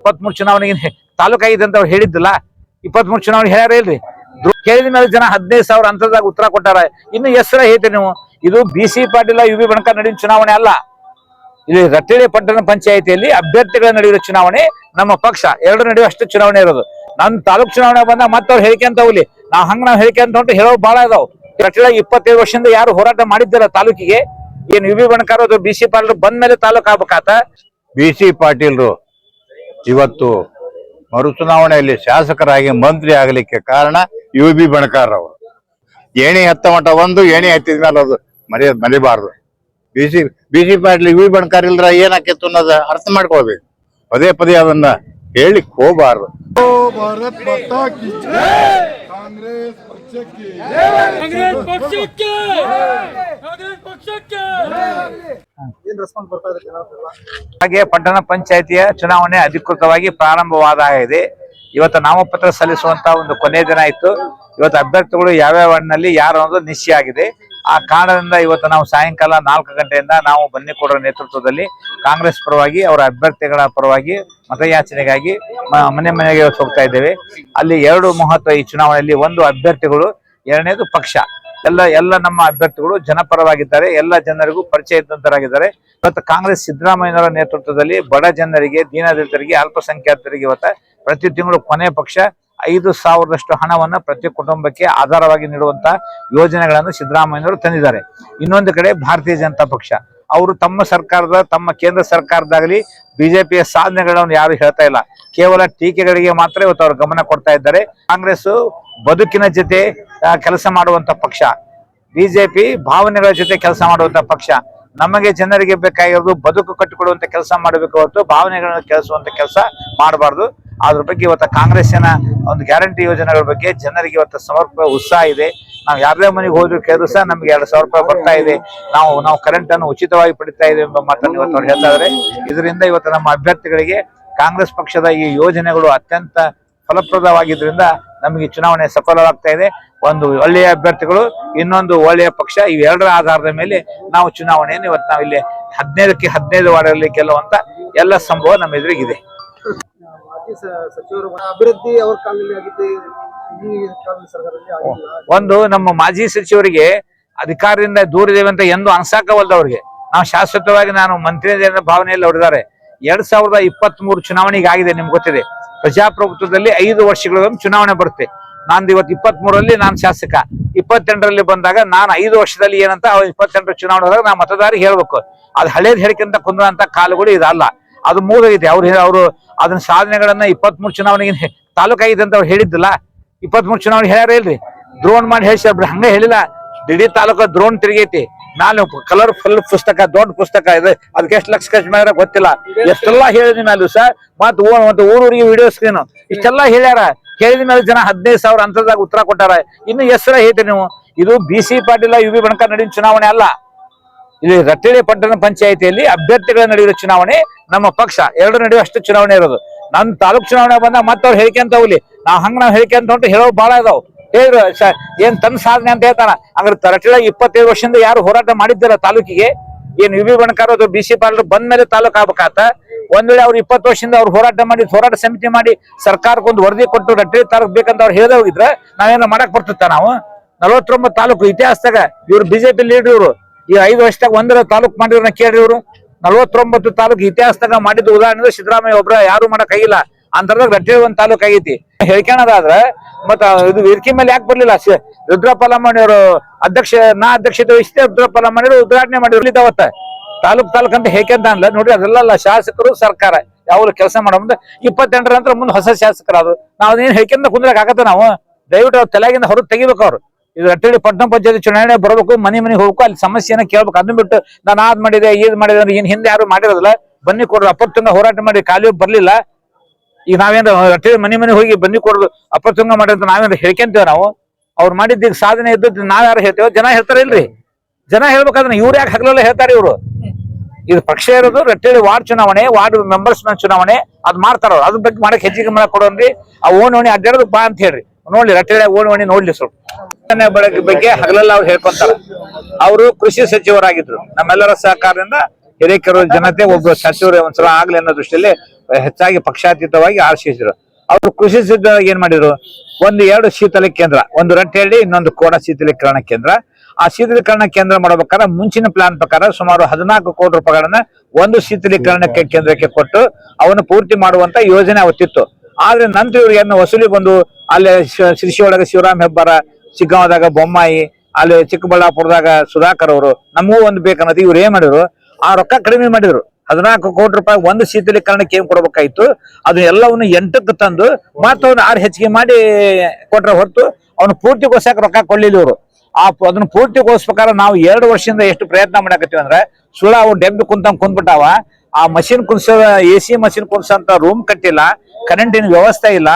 ಇಪ್ಪತ್ಮೂರು ಚುನಾವಣೆಗೆ ತಾಲೂಕ್ ಆಗಿದೆ ಅಂತ ಅವ್ರು ಹೇಳಿದ್ದಿಲ್ಲ. ಇಪ್ಪತ್ಮೂರು ಚುನಾವಣೆ ಹೇಳ್ಯಾರ ಇಲ್ರಿ ಕೇಳಿದ ಮೇಲೆ ಜನ ಹದಿನೈದು ಸಾವಿರ ಅಂತರದಾಗ ಉತ್ತರ ಕೊಟ್ಟಾರ. ಇನ್ನು ಹೆಸರ ಹೇಳ್ತೀರಿ ನೀವು. ಇದು B C Patil, U B ಬಣಕ ನಡೆಯುವ ಚುನಾವಣೆ ಅಲ್ಲ. ಇಲ್ಲಿ ರಟ್ಟಿಳಿ ಪಟ್ಟಣ ಪಂಚಾಯಿತಿಯಲ್ಲಿ ಅಭ್ಯರ್ಥಿಗಳ ನಡೆಯುವ ಚುನಾವಣೆ, ನಮ್ಮ ಪಕ್ಷ ಎರಡು ನಡೆಯುವ ಅಷ್ಟು ಚುನಾವಣೆ ಇರೋದು. ನನ್ನ ತಾಲೂಕ್ ಚುನಾವಣೆ ಬಂದ ಮತ್ತೆ ಅವ್ರು ಹೇಳಿಕೆ ಅಂತ ಹೋಗ್ಲಿ. ನಾವ್ ಹಂಗ ನಾವ್ ಹೇಳಿಕೆ ಅಂತ ಹೊಂಟು ಹೇಳೋ ಬಹಳ ಇದಾವ್ ರಟ್ಟಿಳ ಇಪ್ಪತ್ತೈದು ವರ್ಷದಿಂದ ಯಾರು ಹೋರಾಟ ಮಾಡಿದ್ದಿಲ್ಲ ತಾಲೂಕಿಗೆ. ಏನ್ U B Banakar B C Patil ಬಂದ ಮೇಲೆ ತಾಲೂಕ್ ಆಗ್ಬೇಕಾತ? ಬಿ ಸಿ ಪಾಟೀಲ್ರು ಇವತ್ತು ಮರುಚುನಾವಣೆಯಲ್ಲಿ ಶಾಸಕರಾಗಿ ಮಂತ್ರಿ ಆಗಲಿಕ್ಕೆ ಕಾರಣ ಯು ಬಿ ಬಣಕಾರ್ ಅವರು. ಏಣಿ ಹತ್ತ ಮಠ ಒಂದು ಏಣಿ ಹತ್ತಿದ ಮೇಲೆ ಅದು ಮರಿ ಮರಿಬಾರ್ದು. B C B C Patil U B Banakar ಇಲ್ದ್ರ ಏನಾಕಿತ್ತು ಅನ್ನೋದು ಅರ್ಥ ಮಾಡ್ಕೊಳ್ಬೇಕು. ಪದೇ ಪದೇ ಅದನ್ನ ಹೇಳಿಕ್ ಹೋಗಬಾರ್ದು. ಕಾಂಗ್ರೆಸ್ ಹಾಗೆ ಪಟ್ಟಣ ಪಂಚಾಯತಿಯ ಚುನಾವಣೆ ಅಧಿಕೃತವಾಗಿ ಪ್ರಾರಂಭವಾದಾಗಿದೆ. ಇವತ್ತು ನಾಮಪತ್ರ ಸಲ್ಲಿಸುವಂತ ಒಂದು ಕೊನೆಯ ದಿನ ಇತ್ತು. ಇವತ್ತು ಅಭ್ಯರ್ಥಿಗಳು ಯಾವ್ಯಾವ ವಾರ್ಡ್ನಲ್ಲಿ ಯಾರು ಅನ್ನೋದು ನಿಶ್ಚಯ ಆಗಿದೆ. ಆ ಕಾರಣದಿಂದ ಇವತ್ತು ನಾವು ಸಾಯಂಕಾಲ ನಾಲ್ಕು ಗಂಟೆಯಿಂದ ನಾವು ಬನ್ನಿಕೋಡರ ನೇತೃತ್ವದಲ್ಲಿ ಕಾಂಗ್ರೆಸ್ ಪರವಾಗಿ, ಅವರ ಅಭ್ಯರ್ಥಿಗಳ ಪರವಾಗಿ ಮತಯಾಚನೆಗಾಗಿ ಮನೆ ಮನೆಗೆ ಹೋಗ್ತಾ ಇದ್ದೇವೆ. ಅಲ್ಲಿ ಎರಡು ಮಹತ್ವ ಈ ಚುನಾವಣೆಯಲ್ಲಿ, ಒಂದು ಅಭ್ಯರ್ಥಿಗಳು, ಎರಡನೇದು ಪಕ್ಷ. ಎಲ್ಲ ಎಲ್ಲ ನಮ್ಮ ಅಭ್ಯರ್ಥಿಗಳು ಜನಪರವಾಗಿದ್ದಾರೆ, ಎಲ್ಲ ಜನರಿಗೂ ಪರಿಚಯ ಇದ್ದಂತರಾಗಿದ್ದಾರೆ ಇವತ್ತು ಕಾಂಗ್ರೆಸ್ ಸಿದ್ದರಾಮಯ್ಯನವರ ನೇತೃತ್ವದಲ್ಲಿ ಬಡ ಜನರಿಗೆ, ದೀನದಲಿತರಿಗೆ, ಅಲ್ಪಸಂಖ್ಯಾತರಿಗೆ ಇವತ್ತು ಪ್ರತಿ ತಿಂಗಳು ಕೊನೆ ಪಕ್ಷ. ಐದು ಸಾವಿರದಷ್ಟು ಹಣವನ್ನು ಪ್ರತಿ ಕುಟುಂಬಕ್ಕೆ ಆಧಾರವಾಗಿ ನೀಡುವಂತ ಯೋಜನೆಗಳನ್ನು ಸಿದ್ದರಾಮಯ್ಯವರು ತಂದಿದ್ದಾರೆ. ಇನ್ನೊಂದು ಕಡೆ ಭಾರತೀಯ ಜನತಾ ಪಕ್ಷ, ಅವರು ತಮ್ಮ ಸರ್ಕಾರದ, ತಮ್ಮ ಕೇಂದ್ರ ಸರ್ಕಾರದಾಗಲಿ ಬಿಜೆಪಿಯ ಸಾಧನೆಗಳನ್ನು ಯಾರು ಹೇಳ್ತಾ ಇಲ್ಲ. ಕೇವಲ ಟೀಕೆಗಳಿಗೆ ಮಾತ್ರ ಇವತ್ತು ಅವರು ಗಮನ ಕೊಡ್ತಾ ಇದ್ದಾರೆ. ಕಾಂಗ್ರೆಸ್ ಬದುಕಿನ ಜೊತೆ ಕೆಲಸ ಮಾಡುವಂತ ಪಕ್ಷ, ಬಿಜೆಪಿ ಭಾವನೆಗಳ ಜೊತೆ ಕೆಲಸ ಮಾಡುವಂತ ಪಕ್ಷ ನಮಗೆ ಜನರಿಗೆ ಬೇಕಾಗಿರೋದು ಬದುಕು ಕಟ್ಟಿಕೊಡುವಂತ ಕೆಲಸ ಮಾಡಬೇಕು ಹೊರತು ಭಾವನೆಗಳನ್ನ ಕೆಲಸುವಂತ ಕೆಲಸ ಮಾಡಬಾರ್ದು. ಅದ್ರ ಬಗ್ಗೆ ಇವತ್ತು ಕಾಂಗ್ರೆಸ್ಸಿನ ಒಂದು ಗ್ಯಾರಂಟಿ ಯೋಜನೆಗಳ ಬಗ್ಗೆ ಜನರಿಗೆ ಇವತ್ತು ಸಮರ್ಪ ಉತ್ಸಾಹ ಇದೆ. ನಾವು ಯಾರದೇ ಮನೆಗೆ ಹೋದ್ರು ಕೇಳಿದ್ರು ಸಹ ನಮ್ಗೆ ಎರಡು ಸಾವಿರ ರೂಪಾಯಿ ಬರ್ತಾ ಇದೆ. ನಾವು ನಾವು ಕರೆಂಟ್ ಅನ್ನು ಉಚಿತವಾಗಿ ಪಡಿತಾ ಇದೆ ಎಂಬ ಮಾತನ್ನು ಇವತ್ತು ಅವ್ರು ಹೇಳ್ತಾ ಇದ್ದಾರೆ ಇದರಿಂದ ಇವತ್ತು ನಮ್ಮ ಅಭ್ಯರ್ಥಿಗಳಿಗೆ ಕಾಂಗ್ರೆಸ್ ಪಕ್ಷದ ಈ ಯೋಜನೆಗಳು ಅತ್ಯಂತ ಫಲಪ್ರದವಾಗಿದ್ದರಿಂದ ನಮಗೆ ಚುನಾವಣೆ ಸಫಲವಾಗ್ತಾ ಇದೆ. ಒಂದು ಒಳ್ಳೆಯ ಅಭ್ಯರ್ಥಿಗಳು ಇನ್ನೊಂದು ಒಳ್ಳೆಯ ಪಕ್ಷ ಇವೆರಡರ ಆಧಾರದ ಮೇಲೆ ನಾವು ಚುನಾವಣೆಯನ್ನು ಇವತ್ತು ನಾವು ಇಲ್ಲಿ ಹದಿನೈದಕ್ಕೆ ಹದಿನೈದು ವಾರ್ಡಲ್ಲಿ ಗೆಲ್ಲುವಂತ ಎಲ್ಲ ಸಂಭವ ನಮ್ಮ ಎದುರಿಗಿದೆ. ಅಭಿವೃದ್ಧಿ ಅವ್ರ ಒಂದು ನಮ್ಮ ಮಾಜಿ ಸಚಿವರಿಗೆ ಅಧಿಕಾರದಿಂದ ದೂರಿದ್ದೇವೆ ಅಂತ ಎಂದು ಅನ್ಸಾಕವಲ್ದ ಅವ್ರಿಗೆ. ನಾವು ಶಾಶ್ವತವಾಗಿ ನಾನು ಮಂತ್ರಿ ಭಾವನೆಯಲ್ಲಿ ಹೊಡೆದಾರೆ. ಎರಡ್ ಸಾವಿರದ ಇಪ್ಪತ್ತ್ ಮೂರು ಚುನಾವಣೆಗೆ ಆಗಿದೆ ನಿಮ್ಗೆ ಗೊತ್ತಿದೆ. ಪ್ರಜಾಪ್ರಭುತ್ವದಲ್ಲಿ ಐದು ವರ್ಷಗಳ ಚುನಾವಣೆ ಬರುತ್ತೆ. ನಾನು ಇವತ್ತು ಇಪ್ಪತ್ತ್ ಮೂರಲ್ಲಿ ನಾನು ಶಾಸಕ. ಇಪ್ಪತ್ತೆಂಟರಲ್ಲಿ ಬಂದಾಗ ನಾನು ಐದು ವರ್ಷದಲ್ಲಿ ಏನಂತ ಇಪ್ಪತ್ತೆಂಟರ ಚುನಾವಣೆ ಹೋದಾಗ ನಾ ಮತದಾರಿ ಹೇಳ್ಬೇಕು. ಅದು ಹಳೇದ್ ಹೇಳಿಕೆಂತ ಕುಂದ್ರಂತ ಕಾಲಗಳು ಇದಲ್ಲ. ಅದು ಮೂಗೈತೆ ಅವ್ರು ಅವರು ಅದನ್ನ ಸಾಧನೆಗಳನ್ನ ಇಪ್ಪತ್ಮೂರು ಚುನಾವಣೆಗೆ ತಾಲೂಕು ಅಂತ ಅವ್ರು ಹೇಳಿದ್ದಿಲ್ಲ. ಇಪ್ಪತ್ಮೂರು ಚುನಾವಣೆ ಹೇಳ್ಯಾರ ಇಲ್ರಿ? ದ್ರೋಣ್ ಮಾಡಿ ಹೇಳ್ಸಿ ಹಂಗೆ ಹೇಳಿಲ್ಲ. ದಿಢೀ ತಾಲೂಕ ದ್ರೋಣ್ ತಿರುಗೈತಿ. ನಾನು ಕಲರ್ ಫುಲ್ ಪುಸ್ತಕ, ದೊಡ್ಡ ಪುಸ್ತಕ ಇದೆ. ಅದಕ್ಕೆ ಎಷ್ಟು ಲಕ್ಷ ಖರ್ಚು ಮಾಡ್ಯಾರ ಗೊತ್ತಿಲ್ಲ. ಎಷ್ಟೆಲ್ಲಾ ಹೇಳಿದ್ನಿ ಮೇಲೆ ಸರ್ ಮತ್ತೆ ಮತ್ತೆ ಊರೂರಿಗೆ ವಿಡಿಯೋ ಸ್ಕ್ರೀನ್ ಇಷ್ಟೆಲ್ಲಾ ಹೇಳ್ಯಾರ. ಹೇಳಿದ ಮೇಲೆ ಜನ ಹದಿನೈದು ಸಾವಿರ ಅಂತರದಾಗ ಉತ್ತರ ಕೊಟ್ಟಾರ. ಇನ್ನು ಹೆಸರ ಹೇಳ್ತೀರಿ ನೀವು. ಇದು B C Patil U B ಬಣಕ ನಡೆಯುವ ಚುನಾವಣೆ ಅಲ್ಲ. ಇಲ್ಲಿ ರಟ್ಟಿಳಿ ಪಟ್ಟಣ ಪಂಚಾಯಿತಿಯಲ್ಲಿ ಅಭ್ಯರ್ಥಿಗಳ ನಡೆಯುವ ಚುನಾವಣೆ, ನಮ್ಮ ಪಕ್ಷ ಎರಡು ನಡೆಯುವ ಅಷ್ಟು ಚುನಾವಣೆ ಇರೋದು. ನನ್ನ ತಾಲೂಕ್ ಚುನಾವಣೆ ಬಂದಾಗ ಮತ್ತೆ ಅವ್ರು ಹೇಳಿಕೆ ಅಂತ ಹೋಗ್ಲಿ. ನಾ ಹಂಗ ನಾವು ಹೇಳಿಕೆ ಅಂತ ಹೊಂಟು ಹೇಳೋ ಬಹಳ ಇದಾವ್. ಹೇಳಿದ್ರು ಏನ್ ತನ್ನ ಸಾಧನೆ ಅಂತ ಹೇಳ್ತಾನ ಅಂದ್ರೆ ರಟ್ಟಿಳ ಇಪ್ಪತ್ತೈದು ವರ್ಷದಿಂದ ಯಾರು ಹೋರಾಟ ಮಾಡಿದ್ದಾರೆ ತಾಲೂಕಿಗೆ? ಏನ್ U B Banakar B C ಪಾಲರು ಬಂದ ಮೇಲೆ ತಾಲೂಕ್ ಆಗ್ಬೇಕಾತ? ಒಂದ್ ವೇಳೆ ಅವ್ರು ಇಪ್ಪತ್ತು ವರ್ಷದಿಂದ ಅವ್ರು ಹೋರಾಟ ಮಾಡಿ, ಹೋರಾಟ ಸಮಿತಿ ಮಾಡಿ ಸರ್ಕಾರಕ್ಕೊಂದು ವರದಿ ಕೊಟ್ಟು ರಟ್ರಿ ತರಬೇಕಂತ ಬೇಕಂತ ಅವ್ರು ಹೇಳದೆ ಹೋಗಿದ್ರೆ ನಾವೇನೋ ಮಾಡಕ್ ಬರ್ತಿತ್ತ ನಾವು? ನಲವತ್ತೊಂಬತ್ತು ತಾಲೂಕು ಇತಿಹಾಸದಾಗ ಇವ್ರು ಬಿಜೆಪಿ ಲೀಡರ್ ಇವರು. ಈ ಐದು ವರ್ಷದಾಗ ಒಂದರ ತಾಲೂಕು ಮಾಡಿರೋನ ಕೇಳ್ರಿ ಇವರು. ನಲವತ್ತೊಂಬತ್ತು ತಾಲೂಕು ಇತಿಹಾಸದಾಗ ಮಾಡಿದ ಉದಾಹರಣೆ ಸಿದ್ದರಾಮಯ್ಯ ಒಬ್ರ ಯಾರು ಮಾಡಕ್ ಆಗಿಲ್ಲ. ಅಂತರದಾಗ ರಟ್ಟೆ ಒಂದ್ ತಾಲೂಕ್ ಆಗೈತಿ. ಹೇಳ್ಕೊಳದಾದ್ರ ಮತ್ತ ಇದು ವೇದಿಕೆ ಮೇಲೆ ಯಾಕೆ ಬರ್ಲಿಲ್ಲ? ಶ- ರುದ್ರಪ್ಪ ಲಮಾಣಿಯವರು ಅಧ್ಯಕ್ಷ, ನಾ ಅಧ್ಯಕ್ಷತೆ ವಹಿಸಿದೆ ರುದ್ರಪ್ಪ ಲಮಾಣಿಯವರು ಉದ್ಘಾಟನೆ ಮಾಡಿದ್ರು. ಅವತ್ತ ತಾಲೂಕ್ ತಾಲೂಕ್ ಅಂತ ಹೇಗೆಂತ ಅನ್ಲ. ನೋಡ್ರಿ ಅದೆಲ್ಲ ಶಾಸಕರು, ಸರ್ಕಾರ ಯಾವಾಗಲೂ ಕೆಲಸ ಮಾಡೋ ಮುಂದೆ ಇಪ್ಪತ್ತೆಂಟರ ನಂತರ ಮುಂದೆ ಹೊಸ ಶಾಸಕರು ಅದು ನಾವು ಅದೇನ್ ಹೇಳ್ಕೊಂಡ ಕುಂದ್ರಕ್ ಆಗತ್ತ ನಾವು. ದಯವಿಟ್ಟು ಅವ್ರ ತಲೆಗಿಂದ ಹೊರಗೆ ತೆಗಿಬೇಕು ಅವ್ರು. ಇದು ರಟ್ಟಡಿ ಪಟ್ಟಣ ಪಂಚಾಯತ್ ಚುನಾವಣೆ ಬರಬೇಕು, ಮನೆ ಮನೆಗೆ ಹೋಗ್ಬೇಕು, ಅಲ್ಲಿ ಸಮಸ್ಯೆನ ಕೇಳ್ಬೇಕು. ಅದನ್ನ ಬಿಟ್ಟು ನಾನು ಅದ್ ಮಾಡಿದೆ ಇದ್ ಮಾಡಿದೆ ಅಂದ್ರೆ ಏನ್ ಹಿಂದೆ ಯಾರು ಮಾಡಿರೋದಿಲ್ಲ. ಬನ್ನಿ ಕೊಡ್ರು ಅಪ್ರತಂಗ ಹೋರಾಟ ಮಾಡಿ ಖಾಲಿ ಬರ್ಲಿಲ್ಲ. ಈಗ ನಾವೇನು ರಟ್ಟಿ ಮನೆ ಮನೆ ಹೋಗಿ ಬನ್ನಿ ಕೊಡೋದು ಅಪ್ಪತ್ತಂಗ ಮಾಡಿ ಅಂತ ನಾವೇನು ಹೇಳ್ಕೊಂತೇವೆ ನಾವು? ಅವ್ರು ಮಾಡಿದ್ದೀಗ ಸಾಧನೆ ಇದ್ದದ್ದು ನಾವ್ ಯಾರು ಹೇಳ್ತೇವೆ? ಜನ ಹೇಳ್ತಾರ ಇಲ್ರಿ. ಜನ ಹೇಳ್ಬೇಕಾದ್ರೆ ಇವ್ರು ಯಾಕೆ ಹಗಲೆಲ್ಲ ಹೇಳ್ತಾರೆ ಇವ್ರು? ಇದು ಪಕ್ಷ ಇರೋದು ರಟ್ಟೇಳಿ ವಾರ್ಡ್ ಚುನಾವಣೆ, ವಾರ್ಡ್ ಮೆಂಬರ್ಸ್ ಚುನಾವಣೆ, ಅದ್ ಮಾಡ್ತಾರ. ಅದ್ರ ಬಗ್ಗೆ ಮಾಡಕ್ ಹೆಚ್ಚಿಗೆ ಗಮನ ಕೊಡೋನ್ರಿ. ಆ ಓಣಿ ಓಣಿ ಅಡ್ಡಾಡೋದು ಬಾ ಅಂತ ಹೇಳ್ರಿ. ನೋಡ್ಲಿ ರಟ್ಟೇಳಿ ಓಣಿ ಓಣಿ ನೋಡ್ಲಿ ಸ್ವಲ್ಪ. ಬಗ್ಗೆ ಹಗಲೆಲ್ಲ ಅವ್ರು ಹೇಳ್ಕೊಂತಾರ. ಅವರು ಕೃಷಿ ಸಚಿವರಾಗಿದ್ರು. ನಮ್ಮೆಲ್ಲರ ಸಹಕಾರದಿಂದ ಹಿರೇಕೆರೂರು ಜನತೆ ಒಬ್ಬ ಸಚಿವರು ಒಂದ್ಸಲ ಆಗ್ಲಿ ಅನ್ನೋ ದೃಷ್ಟಿಯಲ್ಲಿ ಹೆಚ್ಚಾಗಿ ಪಕ್ಷಾತೀತವಾಗಿ ಆಶಿಸಿದ್ರು. ಅವರು ಕೃಷಿ ಸಿದ್ಧ ಏನ್ ಮಾಡಿದ್ರು? ಒಂದು ಎರಡು ಶೀತಲ ಕೇಂದ್ರ, ಒಂದು ರಟ್ಟೆಹಳ್ಳಿ ಇನ್ನೊಂದು ಕೋಡ ಶೀತಲೀಕರಣ ಕೇಂದ್ರ. ಆ ಶೀತಲೀಕರಣ ಕೇಂದ್ರ ಮಾಡಬೇಕಾದ್ರೆ ಮುಂಚಿನ ಪ್ಲಾನ್ ಪ್ರಕಾರ ಸುಮಾರು ಹದಿನಾಲ್ಕು ಕೋಟಿ ರೂಪಾಯಿಗಳನ್ನ ಒಂದು ಶೀತಲೀಕರಣ ಕೇಂದ್ರಕ್ಕೆ ಕೊಟ್ಟು ಅವನ್ನು ಪೂರ್ತಿ ಮಾಡುವಂತ ಯೋಜನೆ ಅವತ್ತಿತ್ತು. ಆದ್ರೆ ನಂತರ ಇವ್ರಿಗೆ ಏನು ವಸೂಲಿ ಬಂದು ಅಲ್ಲಿ ಶ- ಶಿರ್ಸಿ ಒಳಗೆ ಶಿವರಾಮ್ ಹೆಬ್ಬಾರ ಚಿಕ್ಕಮದಾಗ ಬೊಮ್ಮಾಯಿ, ಅಲ್ಲಿ ಚಿಕ್ಕಬಳ್ಳಾಪುರದಾಗ ಸುಧಾಕರ್ ಅವರು, ನಮಗೂ ಒಂದು ಬೇಕನ್ನೋದು ಇವ್ರು ಏನ್ ಮಾಡಿದ್ರು? ಆ ರೊಕ್ಕ ಕಡಿಮೆ ಮಾಡಿದ್ರು. ಹದಿನಾಲ್ಕು ಕೋಟಿ ರೂಪಾಯಿ ಒಂದು ಶೀತಲೀಕರಣಕ್ಕೆ ಏನ್ ಕೊಡ್ಬೇಕಾಯ್ತು? ಅದು ಎಲ್ಲವನ್ನು ಎಂಟಕ್ಕೆ ತಂದು ಮತ್ತೆ ಅವ್ನು ಆರು ಹೆಚ್ಚಿಗೆ ಮಾಡಿ ಕೊಟ್ರೆ ಹೊರತು ಅವ್ನು ಪೂರ್ತಿಗೋಸ್ಕರ ರೊಕ್ಕ ಕೊಡ್ಲಿಲ್ಲ ಇವರು. ಆ ಅದನ್ನ ಪೂರ್ತಿಗೊಳಿಸ್ಬೇಕಾದ್ರೆ ನಾವು ಎರಡು ವರ್ಷದಿಂದ ಎಷ್ಟು ಪ್ರಯತ್ನ ಮಾಡಕತ್ತೀವಿ ಅಂದ್ರೆ ಸುಳ್ಳ ಅವು ಡೆಬ್ಬಿ ಕುಂತಂಗ್ ಕುಂದ್ಬಿಟ್ಟಾವ. ಆ ಮಷಿನ್ ಕುನ್ಸ ಎ ಸಿ ಮಷಿನ್ ಕುನ್ಸಂತ ರೂಮ್ ಕಟ್ಟಿಲ್ಲ, ಕರೆಂಟಿನ ವ್ಯವಸ್ಥೆ ಇಲ್ಲ.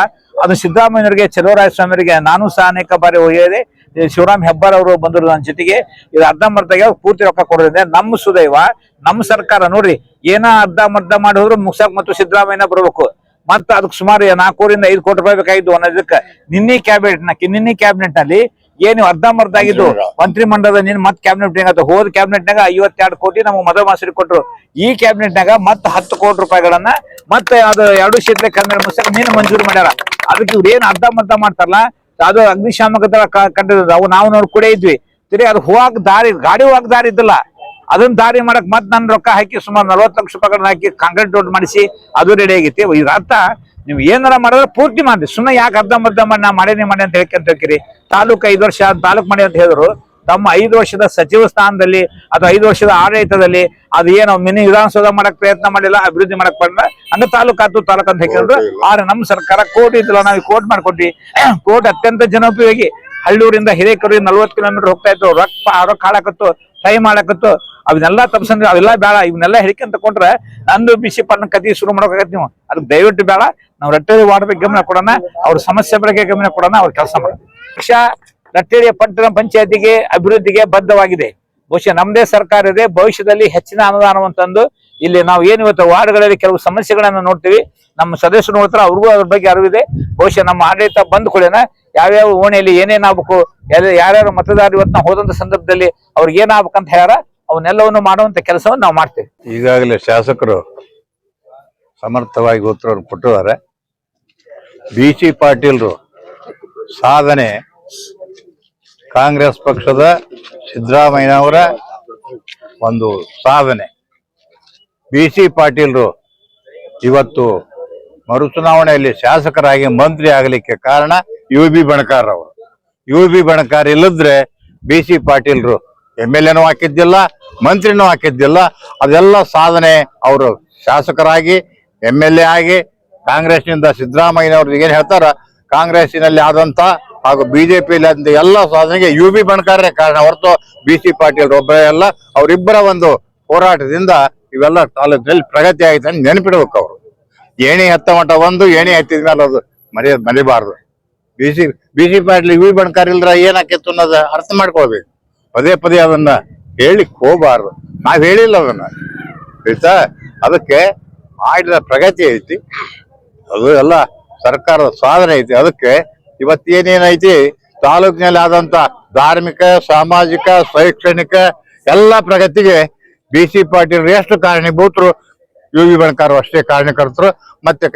ಅದು ಸಿದ್ದರಾಮಯ್ಯನವರಿಗೆ ಚಲುವರಾಯ ಸ್ವಾಮಿಯವರಿಗೆ ನಾನು ಸಹ ಅನೇಕ ಬಾರಿ ಹೋಗಿದೆ ಶಿವರಾಮ್ ಹೆಬ್ಬಾರ್ ಅವರು ಬಂದರು ನನ್ನ ಜೊತೆಗೆ. ಇದು ಅರ್ಧಂಬರ್ಧಾಗೆ ಪೂರ್ತಿ ರೊಕ್ಕ ಕೊಡೋದ್ರಿಂದ ನಮ್ಮ ಸುದೈವ, ನಮ್ಮ ಸರ್ಕಾರ ನೋಡ್ರಿ, ಏನ ಅರ್ಧ ಮರ್ಧ ಮಾಡಿ ಹೋದ್ರು ಮುಗ್ಸಕ್ ಮತ್ತು ಸಿದ್ದರಾಮಯ್ಯನ ಬರ್ಬೇಕು. ಮತ್ತ ಅದಕ್ಕೆ ಸುಮಾರು ನಾಲ್ಕೂರಿಂದ ಐದು ಕೋಟಿ ರೂಪಾಯಿ ಬೇಕಾಗಿದ್ದು ಅನ್ನೋದಕ್ಕೆ ನಿನ್ನೆ ಕ್ಯಾಬಿನೆಟ್ ನಿನ್ನೆ ಕ್ಯಾಬಿನೆಟ್ನಲ್ಲಿ ಏನು ಅರ್ಧಂಬರ್ಧ ಆಗಿದ್ದು? ಮಂತ್ರಿ ಮಂಡಲದ ಮತ್ತೆ ಮತ್ ಕ್ಯಾಬಿನೆಟ್ ಹೆಂಗತ್ತ ಹೋದ ಕ್ಯಾಬಿನೆಟ್ ನಾಗ ಐವತ್ತೆರಡು ಕೋಟಿ ನಮಗೆ ಮದ ಮಾಸರಿ ಕೊಟ್ರು. ಈ ಕ್ಯಾಬಿನೆಟ್ ನಾಗ ಮತ್ತ ಹತ್ತು ಕೋಟಿ ರೂಪಾಯಿಗಳನ್ನ ಮತ್ತೆ ಅದು ಎರಡು ಶೀತ ಕನ್ನಡ ಮುಸಕ ನೀನು ಮಂಜೂರು ಮಾಡ್ಯಾರ. ಅದಕ್ಕೆ ಇವ್ರು ಏನ್ ಅರ್ಧಂಬರ್ಧ ಮಾಡ್ತಾರಲ್ಲ? ಅದು ಅಗ್ನಿಶಾಮಕ ದಳ ಕ- ಅವು ನಾವು ನೋಡಿ ಕೂಡ ಇದ್ವಿ. ಸರಿ ಅದು ಹೋಗಕ್ ದಾರಿ ಗಾಡಿ ಹೋಗಕ್ ದಾರಿ ಇದ್ದಿಲ್ಲ. ಅದನ್ನ ದಾರಿ ಮಾಡಕ್ ಮತ್ ನನ್ ರೊಕ್ಕ ಹಾಕಿ ಸುಮಾರು ನಲ್ವತ್ತು ಲಕ್ಷ ರೂಪಾಯಿಗಳನ್ನ ಹಾಕಿ ಕಾಂಕ್ರೀಟ್ ರೋಡ್ ಮಾಡಿಸಿ ಅದು ರೆಡಿ ಆಗೈತಿ. ಇದ್ರ ಅರ್ಥ? ನೀವು ಏನಾರ ಮಾಡಿದ್ರೆ ಪೂರ್ತಿ ಮಾಡಿದ್ರಿ ಸುಮ್ಮನೆ ಯಾಕೆ ಅರ್ಧಂಬರ್ಧ ಮಾಡಿ ನಾ ಮಾಡೇನಿ ಮಾಡಿ ಅಂತ ಹೇಳ್ಕೊಂತ ಹೇಳ್ಕಿರಿ ತಾಲೂಕು ಐದು ವರ್ಷ ತಾಲೂಕು ಮಾಡಿ ಅಂತ ಹೇಳಿದ್ರು. ತಮ್ಮ ಐದು ವರ್ಷದ ಸಚಿವ ಸ್ಥಾನದಲ್ಲಿ ಅಥವಾ ಐದು ವರ್ಷದ ಆಡಳಿತದಲ್ಲಿ ಅದು ಏನು ಮಿನಿ ವಿಧಾನಸೌಧ ಮಾಡಕ್ ಪ್ರಯತ್ನ ಮಾಡಿಲ್ಲ ಅಭಿವೃದ್ಧಿ ಮಾಡಕ್ ಬಂದ ಅಂದ್ರೆ ತಾಲೂಕು ಆತು ತಾಲೂಕು ಅಂತ ಹೇಳಿದ್ರು ಆದ್ರೆ ನಮ್ಮ ಸರ್ಕಾರ ಕೋರ್ಟ್ ಇದ್ದಿಲ್ಲ ನಾವು ಕೋರ್ಟ್ ಮಾಡ್ಕೊಟ್ವಿ. ಕೋರ್ಟ್ ಅತ್ಯಂತ ಜನೋಪಯೋಗಿ. ಹಳ್ಳೂರಿಂದ ಹಿರೇಕರು ನಲ್ವತ್ತು ಕಿಲೋಮೀಟರ್ ಹೋಗ್ತಾ ಇತ್ತು. ರೊಕ್ಕ ರೊಕ್ಕ ಹಾಳಾಕತ್ತು ಟೈಮ್ ಮಾಡಾಕತ್ತು. ಅವನ್ನೆಲ್ಲ ತಪ್ಸಂದ್ರೆ ಅವೆಲ್ಲ ಬೇಡ. ಇವನ್ನೆಲ್ಲ ಹಿಡ್ಕೊಂತ ಕೊಂಡ್ರೆ ನಂದು ಬಿಸಿ ಪಣ್ಣ ಕತಿ ಶುರು ಮಾಡೋಕಾಗತ್ತೆ ನೀವು. ಅದಕ್ಕೆ ದಯವಿಟ್ಟು ಬೇಡ. ನಾವು ರಟ್ಟೇರಿ ವಾರ್ಡ್ ಬಗ್ಗೆ ಗಮನ ಕೊಡೋಣ. ಅವ್ರ ಸಮಸ್ಯೆ ಬಗ್ಗೆ ಗಮನ ಕೊಡೋಣ. ಅವ್ರ ಕೆಲಸ ಮಾಡೋಣ. ಪಕ್ಷ ರಟ್ಟೇರಿಯ ಪಟ್ಟಣ ಪಂಚಾಯತಿಗೆ ಅಭಿವೃದ್ಧಿಗೆ ಬದ್ಧವಾಗಿದೆ. ಬಹುಶಃ ನಮ್ಮದೇ ಸರ್ಕಾರ ಇದೆ. ಭವಿಷ್ಯದಲ್ಲಿ ಹೆಚ್ಚಿನ ಅನುದಾನವನ್ನು ತಂದು ಇಲ್ಲಿ ನಾವು ಏನು ಇವತ್ತು ವಾರ್ಡ್ಗಳಲ್ಲಿ ಕೆಲವು ಸಮಸ್ಯೆಗಳನ್ನ ನೋಡ್ತೀವಿ. ನಮ್ಮ ಸದಸ್ಯರು ನೋಡ್ತಾರೆ ಅವ್ರಿಗೂ ಅದ್ರ ಬಗ್ಗೆ ಅರಿವಿದೆ ಬಹುಶಃ ನಮ್ಮ ಆಡಳಿತ ಬಂದ ಯಾವ ಯಾವ್ಯಾವ ಓಣೆಯಲ್ಲಿ ಏನೇನಾಗಬೇಕು ಎಲ್ಲ ಯಾರ್ಯಾರು ಮತದಾರರು ಇವತ್ತು ನಾವು ಹೋದಂತ ಸಂದರ್ಭದಲ್ಲಿ ಅವ್ರಿಗೆ ಏನಾಗ್ಬೇಕಂತ ಹೇಳ್ಯಾರ, ಅವನ್ನೆಲ್ಲವನ್ನು ಮಾಡುವಂತ ಕೆಲಸವನ್ನು ನಾವು ಮಾಡ್ತೇವೆ. ಈಗಾಗಲೇ ಶಾಸಕರು ಸಮರ್ಥವಾಗಿ ಉತ್ತರ ಕೊಟ್ಟಿದ್ದಾರೆ. ಬಿ ಸಿ ಪಾಟೀಲ್ರು ಸಾಧನೆ, ಕಾಂಗ್ರೆಸ್ ಪಕ್ಷದ ಸಿದ್ದರಾಮಯ್ಯನವರ ಒಂದು ಸಾಧನೆ. ಬಿ ಸಿ ಪಾಟೀಲ್ರು ಇವತ್ತು ಮರುಚುನಾವಣೆಯಲ್ಲಿ ಶಾಸಕರಾಗಿ ಮಂತ್ರಿ ಆಗಲಿಕ್ಕೆ ಕಾರಣ ಯು ಬಿ ಬಣಕಾರ್ ಅವರು. ಯು ಬಿ ಬಣಕಾರ್ ಇಲ್ಲದ್ರೆ ಬಿ ಸಿ ಪಾಟೀಲ್ರು ಎಂ ಎಲ್ ಎನೂ ಹಾಕಿದ್ದಿಲ್ಲ, ಮಂತ್ರಿನೂ ಹಾಕಿದ್ದಿಲ್ಲ. ಅದೆಲ್ಲ ಸಾಧನೆ ಅವರು. ಶಾಸಕರಾಗಿ ಎಂ ಎಲ್ ಎ ಆಗಿ ಕಾಂಗ್ರೆಸ್ನಿಂದ ಸಿದ್ದರಾಮಯ್ಯನವ್ರು ಏನು ಹೇಳ್ತಾರ, ಕಾಂಗ್ರೆಸ್ಸಿನಲ್ಲಿ ಆದಂತ ಹಾಗೂ ಬಿಜೆಪಿಯಲ್ಲಿ ಆದಂತ ಎಲ್ಲ ಸಾಧನೆಗೆ ಯು ಬಿ ಬಣಕಾರರೇ ಕಾರಣ ಹೊರತು ಬಿ ಸಿ ಪಾಟೀಲ್ ಒಬ್ಬರೇ ಅಲ್ಲ. ಅವರಿಬ್ಬರ ಒಂದು ಹೋರಾಟದಿಂದ ಇವೆಲ್ಲ ತಾಲೂಕಿನಲ್ಲಿ ಪ್ರಗತಿ ಆಯ್ತು ಅಂತ ನೆನಪಿಡ್ಬೇಕು ಅವರು. ಏಣಿ ಹತ್ತ ಮಟ್ಟ ಒಂದು ಏಣಿ ಹತ್ತಿದ ಮೇಲೆ ಅದು ಮರಿ ಮರಿಬಾರ್ದು. B C Patil U Banakar ಇಲ್ದ್ರ ಏನಾಕಿತ್ತು ಅನ್ನೋದು ಅರ್ಥ ಮಾಡ್ಕೊಳ್ಬೇಕು. ಪದೇ ಪದೇ ಅದನ್ನ ಹೇಳಿಕ್ ಹೋಗ್ಬಾರ್ದು. ನಾವ್ ಹೇಳಿಲ್ಲ ಅದನ್ನ. ಆಯ್ತಾ? ಅದಕ್ಕೆ ಮಾಡಿದ ಪ್ರಗತಿ ಐತಿ. ಅದು ಎಲ್ಲ ಸರ್ಕಾರದ ಸಾಧನೆ ಐತಿ. ಅದಕ್ಕೆ ಇವತ್ತೇನೇನೈತಿ ತಾಲೂಕಿನಲ್ಲಿ ಆದಂತ ಧಾರ್ಮಿಕ, ಸಾಮಾಜಿಕ, ಶೈಕ್ಷಣಿಕ ಎಲ್ಲ ಪ್ರಗತಿಗೆ ಬಿ ಸಿ ಪಾಟೀಲ್ ಎಷ್ಟು ಕಾರಣೀಭೂತರು ಯು ವಿ ಬಣಕಾರ್ ಅಷ್ಟೇ ಕಾರ್ಯಕರ್ತರು, ಮತ್ತೆ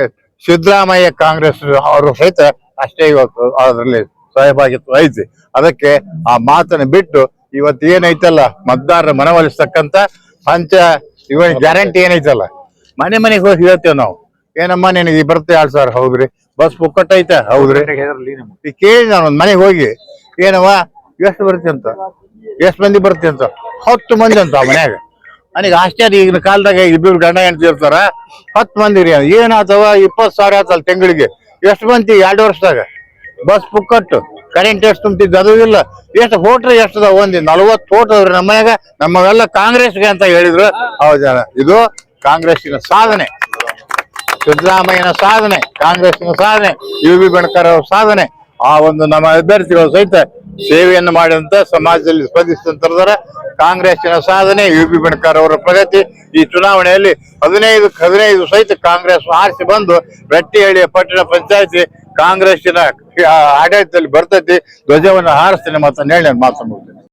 ಸಿದ್ದರಾಮಯ್ಯ ಕಾಂಗ್ರೆಸ್ ಅವರು ಸಹಿತ ಅಷ್ಟೇ ಇವತ್ತು ಅದರಲ್ಲಿ ಸಹಭಾಗಿತ್ವ ಐತಿ. ಅದಕ್ಕೆ ಆ ಮಾತನ್ನ ಬಿಟ್ಟು ಇವತ್ತು ಏನೈತಲ್ಲ, ಮತದಾರರ ಮನವೊಲಿಸ್ತಕ್ಕಂತ ಪಂಚ ಇವ ಗ್ಯಾರಂಟಿ ಏನೈತಲ್ಲ? ಮನೆ ಮನೆಗೆ ಹೋಗಿ ಹೇಳ್ತೇವೆ ನಾವು. ಏನಮ್ಮ, ನಿನಗೆ ಬರುತ್ತೆ ಎರಡ್ ಸಾವಿರ, ಹೌದ್ರಿ? ಬಸ್ ಪುಕ್ಕಟ್ ಐತೆ ಹೌದ್ರಿ? ಈ ಕೇಳಿ ನಾನು ಒಂದ್ ಮನೆಗೆ ಹೋಗಿ, ಏನವ್ವ, ಎಷ್ಟು ಬರುತ್ತೆ ಅಂತ? ಎಷ್ಟು ಮಂದಿ ಬರುತ್ತೆ ಅಂತ? ಹತ್ತು ಮಂದಿ ಅಂತ ಮನ್ಯಾಗ. ನನಗೆ ಆಶ್ಚರ್ಯ ಈಗಿನ ಕಾಲದಾಗ ಇಬ್ಬರು ಗಂಡ ಹೆಂಡತಿ ಇರ್ತಾರ. ಹತ್ತು ಮಂದಿ ರೀ ಏನಾತವ ಇಪ್ಪತ್ತು ಸಾವಿರ ಆತಲ್ಲ ತಿಂಗಳಿಗೆ. ಎಷ್ಟು ಬಂತಿ? ಎರಡು ವರ್ಷದಾಗ. ಬಸ್ ಪುಕ್ಕಟ್ಟು ಕರೆಂಟ್ ಎಷ್ಟು ತುಂಬ್ತಿದ್ದು. ಅದು ಇಲ್ಲ. ಎಷ್ಟು ಹೋಟ್ರಿ ಎಷ್ಟು ಅದಾವ ಒಂದಿ ನಲವತ್ತು ಹೋಟ್ರಿ ನಮ್ಮ ಮನ್ಯಾಗ. ನಮಗೆಲ್ಲ ಕಾಂಗ್ರೆಸ್ಗೆ ಅಂತ ಹೇಳಿದ್ರು. ಹೌದಾ ಇದು ಕಾಂಗ್ರೆಸ್ಸಿನ ಸಾಧನೆ. ಸಿದ್ದರಾಮಯ್ಯನ ಸಾಧನೆ. ಕಾಂಗ್ರೆಸ್ನ ಸಾಧನೆ. ಯು ಬಿ ಬಣಕರ್ ಅವರ ಸಾಧನೆ. ಆ ಒಂದು ನಮ್ಮ ಅಭ್ಯರ್ಥಿಗಳು ಸಹಿತ ಸೇವೆಯನ್ನು ಮಾಡಿದಂತ ಸಮಾಜದಲ್ಲಿ ಸ್ಪಂದಿಸಿದಂತರ ಕಾಂಗ್ರೆಸ್ಸಿನ ಸಾಧನೆ ಯು ಬಿ ಬಣಕಾರ್ ಅವರ ಪ್ರಗತಿ, ಈ ಚುನಾವಣೆಯಲ್ಲಿ ಹದಿನೈದು ಹದಿನೈದು ಸಹಿತ ಕಾಂಗ್ರೆಸ್ ಆರಿಸಿ ಬಂದು ರಟ್ಟಿಹಳ್ಳಿಯ ಪಟ್ಟಣ ಪಂಚಾಯತಿ ಕಾಂಗ್ರೆಸ್ಸಿನ ಆಡಳಿತದಲ್ಲಿ ಬರ್ತೈತಿ. ಧ್ವಜವನ್ನು ಹಾರಿಸ್ತೇನೆ ಮಾತನ್ನು ಹೇಳಿ ಮುಗಿಸ್ತೇನೆ